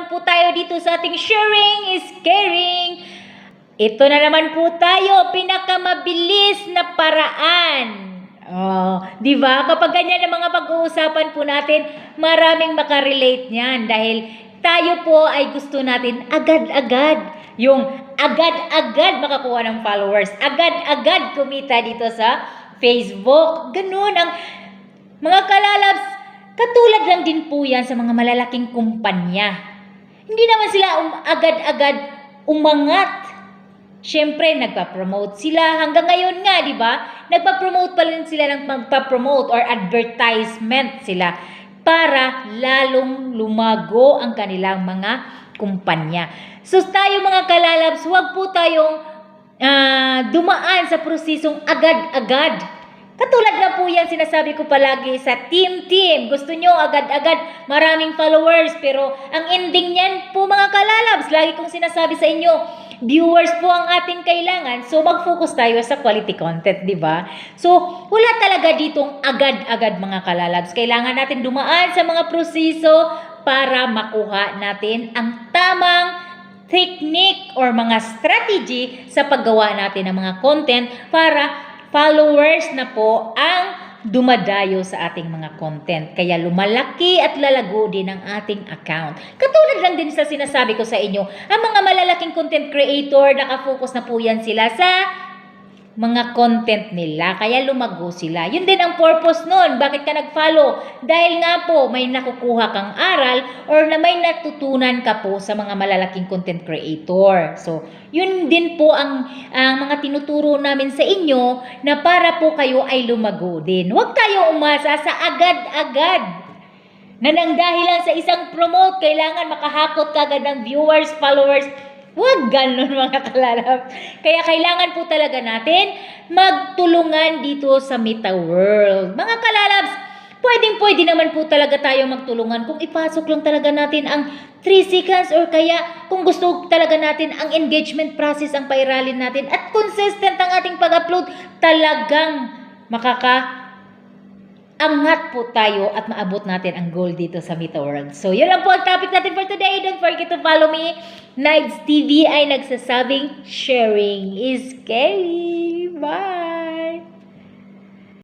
naman po tayo dito sa ating sharing is caring. Ito na naman po tayo, pinakamabilis na paraan. Oh, 'di ba? Kapag ganyan ang mga pag-uusapan po natin, maraming makarelate niyan dahil tayo po ay gusto natin agad-agad yung agad-agad makakuha ng followers, agad-agad kumita dito sa Facebook. Ganun ang mga kalalabs, katulad lang din po yan sa mga malalaking kumpanya. Hindi naman sila um, agad-agad umangat. Siyempre, nagpa-promote sila. Hanggang ngayon nga, di ba? Nagpa-promote pa rin sila ng magpa-promote or advertisement sila para lalong lumago ang kanilang mga kumpanya. So tayo mga kalalabs, huwag po tayong ah, dumaan sa prosesong agad-agad. Katulad na po yan, sinasabi ko palagi sa team-team. Gusto nyo agad-agad, maraming followers. Pero ang ending niyan po mga kalalabs, lagi kong sinasabi sa inyo, viewers po ang ating kailangan. So mag-focus tayo sa quality content, di ba? So wala talaga ditong agad-agad mga kalalabs. Kailangan natin dumaan sa mga proseso para makuha natin ang tamang technique or mga strategy sa paggawa natin ng mga content para followers na po ang dumadayo sa ating mga content. Kaya lumalaki at lalago din ang ating account. Katulad lang din sa sinasabi ko sa inyo, ang mga malalaking content creator, nakafocus na po yan sila sa mga content nila. Kaya lumago sila. Yun din ang purpose nun. Bakit ka nag-follow? Dahil nga po, may nakukuha kang aral or na may natutunan ka po sa mga malalaking content creator. So, yun din po ang, ang mga tinuturo namin sa inyo na para po kayo ay lumago din. Huwag tayo umasa sa agad-agad na nang dahilan sa isang promote, kailangan makahakot ka agad ng viewers, followers. Huwag ganun mga kalalab. Kaya kailangan po talaga natin magtulungan dito sa Meta World. Mga kalalabs, pwedeng pwede naman po talaga tayo magtulungan kung ipasok lang talaga natin ang 3 seconds or kaya kung gusto talaga natin ang engagement process ang pairalin natin at consistent ang ating pag-upload, talagang makaka angat po tayo at maabot natin ang goal dito sa Meta World. So, yun lang po ang topic natin for today. Don't forget to follow me. Nights TV ay nagsasabing sharing is scary. Bye!